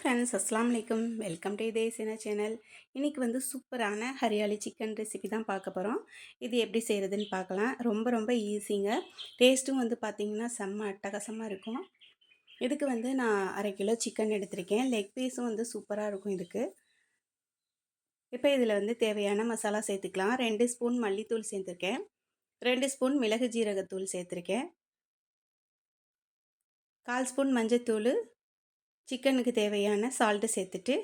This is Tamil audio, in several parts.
ஃப்ரெண்ட்ஸ் அஸ்லாம் வலைக்கம் வெல்கம் டு தேசின சேனல். இன்றைக்கி வந்து சூப்பரான ஹரியாலி சிக்கன் ரெசிபி தான் பார்க்க போகிறோம் இது எப்படி செய்கிறதுன்னு பார்க்கலாம். ரொம்ப ரொம்ப ஈஸிங்க டேஸ்ட்டும் வந்து பார்த்திங்கன்னா செம்ம அட்டகாசமாக இருக்கும். இதுக்கு வந்து நான் அரை கிலோ சிக்கன் எடுத்திருக்கேன். லெக் பீஸும் வந்து சூப்பராக இருக்கும் இதுக்கு. இப்போ இதில் வந்து தேவையான மசாலா சேர்த்துக்கலாம். ரெண்டு ஸ்பூன் மல்லித்தூள் சேர்த்துருக்கேன். ரெண்டு ஸ்பூன் மிளகு ஜீரகத்தூள் சேர்த்துருக்கேன். கால் ஸ்பூன் மஞ்சத்தூள். சிக்கனுக்கு தேவையான சால்ட்டு சேர்த்துட்டு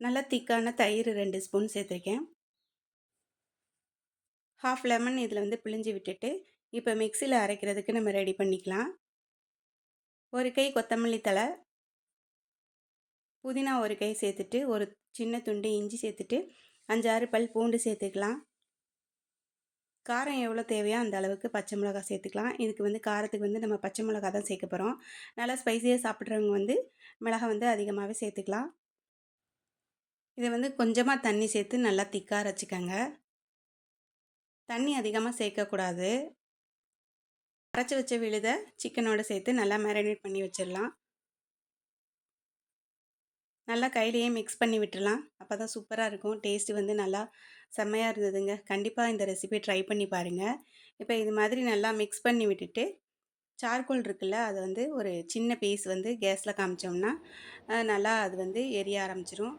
நல்லா திக்கான தயிர் ரெண்டு ஸ்பூன் சேர்த்துருக்கேன். ஹாஃப் லெமன் இதில் வந்து பிழிஞ்சு விட்டுட்டு இப்போ மிக்சியில் அரைக்கிறதுக்கு நம்ம ரெடி பண்ணிக்கலாம். ஒரு கை கொத்தமல்லி தலை புதினா ஒரு கை சேர்த்துட்டு ஒரு சின்ன துண்டு இஞ்சி சேர்த்துட்டு அஞ்சாறு பல் பூண்டு சேர்த்துக்கலாம். காரம் எவ்வளோ தேவையோ அந்த அளவுக்கு பச்சை மிளகா சேர்த்துக்கலாம். இதுக்கு வந்து காரத்துக்கு வந்து நம்ம பச்சை மிளகா தான் சேர்க்க போகிறோம் நல்லா ஸ்பைஸியாக சாப்பிட்றவங்க வந்து மிளகா வந்து அதிகமாகவே சேர்த்துக்கலாம். இதை வந்து கொஞ்சமாக தண்ணி சேர்த்து நல்லா திக்காக அரைச்சிக்கோங்க. தண்ணி அதிகமாக சேர்க்கக்கூடாது அரைச்சி வச்ச விழுதை சிக்கனோடு சேர்த்து நல்லா மேரினேட் பண்ணி வச்சிடலாம். நல்லா கையிலையே மிக்ஸ் பண்ணி விட்டுடலாம் அப்போ தான் சூப்பராக இருக்கும். டேஸ்ட்டு வந்து நல்லா செம்மையாக இருந்ததுங்க. கண்டிப்பாக இந்த ரெசிபி ட்ரை பண்ணி பாருங்கள் இப்போ இது மாதிரி நல்லா மிக்ஸ் பண்ணி விட்டுட்டு சார்கோல் இருக்குல்ல அதை வந்து ஒரு சின்ன பீஸ் வந்து கேஸில் காமிச்சோம்னா நல்லா அது வந்து எரிய ஆரம்பிச்சிரும்.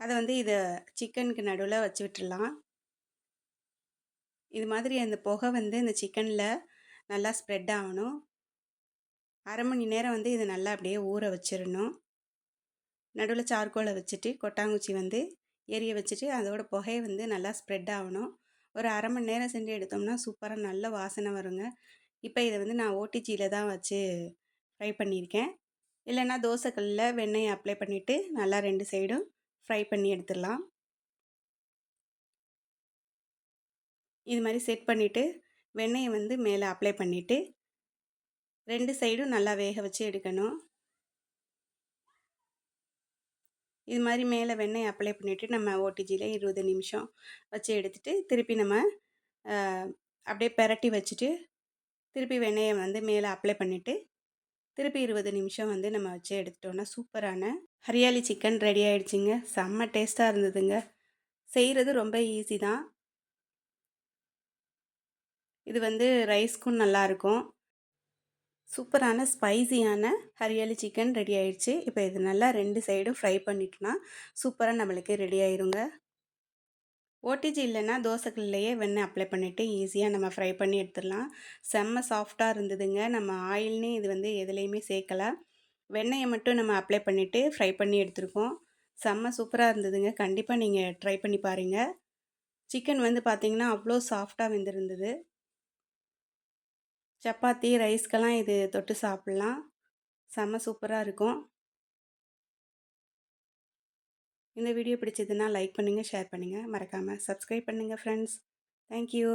அதை வந்து இதை சிக்கனுக்கு நடுவில் வச்சு விட்டுடலாம் இது மாதிரி அந்த புகை வந்து இந்த சிக்கனில் நல்லா ஸ்ப்ரெட் ஆகணும். அரை மணி நேரம் வந்து இதை நல்லா அப்படியே ஊற வச்சிடணும் நடுவில் சார்கோலை வச்சுட்டு கொட்டாங்குச்சி வந்து எரிய வச்சுட்டு அதோட புகையை வந்து நல்லா ஸ்ப்ரெட் ஆகணும். ஒரு அரை மணி நேரம் செஞ்சு எடுத்தோம்னா சூப்பராக நல்ல வாசனை வருங்க. இப்போ இதை வந்து நான் ஓடிஜியில் தான் வச்சு ஃப்ரை பண்ணியிருக்கேன். இல்லைன்னா தோசைக்கல்லில் வெண்ணெய் அப்ளை பண்ணிவிட்டு நல்லா ரெண்டு சைடும் ஃப்ரை பண்ணி எடுத்துடலாம். இது மாதிரி செட் பண்ணிவிட்டு வெண்ணெயை வந்து மேலே அப்ளை பண்ணிவிட்டு ரெண்டு சைடும் நல்லா வேக வச்சு எடுக்கணும். இது மாதிரி மேலே வெண்ணெய் அப்ளை பண்ணிவிட்டு நம்ம ஓடிஜியில் இருபது நிமிஷம் வச்சு எடுத்துகிட்டு திருப்பி நம்ம அப்படியே பெரட்டி வச்சுட்டு திருப்பி வெண்ணெயை வந்து மேலே அப்ளை பண்ணிவிட்டு திருப்பி இருபது நிமிஷம் வந்து நம்ம வச்சு எடுத்துட்டோன்னா சூப்பரான ஹரியாலி சிக்கன் ரெடி ஆகிடுச்சிங்க செம்ம டேஸ்ட்டாக இருந்ததுங்க. செய்கிறது ரொம்ப ஈஸி தான். இது வந்து ரைஸ்க்கும் நல்லாயிருக்கும் சூப்பரான ஸ்பைசியான ஹரியாலி சிக்கன் ரெடி ஆயிடுச்சு. இப்போ இது நல்லா ரெண்டு சைடும் ஃப்ரை பண்ணிட்டோன்னா சூப்பராக நம்மளுக்கு ரெடி ஆயிருங்க. ஓடிஜி இல்லைன்னா தோசைக்கல்லையே வெண்ணெய் அப்ளை பண்ணிவிட்டு ஈஸியாக நம்ம ஃப்ரை பண்ணி எடுத்துடலாம். செம்ம சாஃப்டாக இருந்ததுங்க. நம்ம ஆயில்னே இது வந்து எதுலேயுமே சேர்க்கலை. வெண்ணெயை மட்டும் நம்ம அப்ளை பண்ணிவிட்டு ஃப்ரை பண்ணி எடுத்துருக்கோம். செம்ம சூப்பராக இருந்ததுங்க. கண்டிப்பாக நீங்கள் ட்ரை பண்ணி பாருங்கள் சிக்கன் வந்து பார்த்திங்கன்னா அவ்வளோ சாஃப்டாக வெந்திருந்தது. சப்பாத்தி ரைஸ்க்கெல்லாம் இது தொட்டு சாப்பிட்லாம். செம்ம சூப்பராக இருக்கும். இந்த வீடியோ பிடிச்சதுன்னா லைக் பண்ணுங்கள் ஷேர் பண்ணுங்கள் மறக்காமல் சப்ஸ்கிரைப் பண்ணுங்கள் ஃப்ரெண்ட்ஸ். தேங்க்யூ.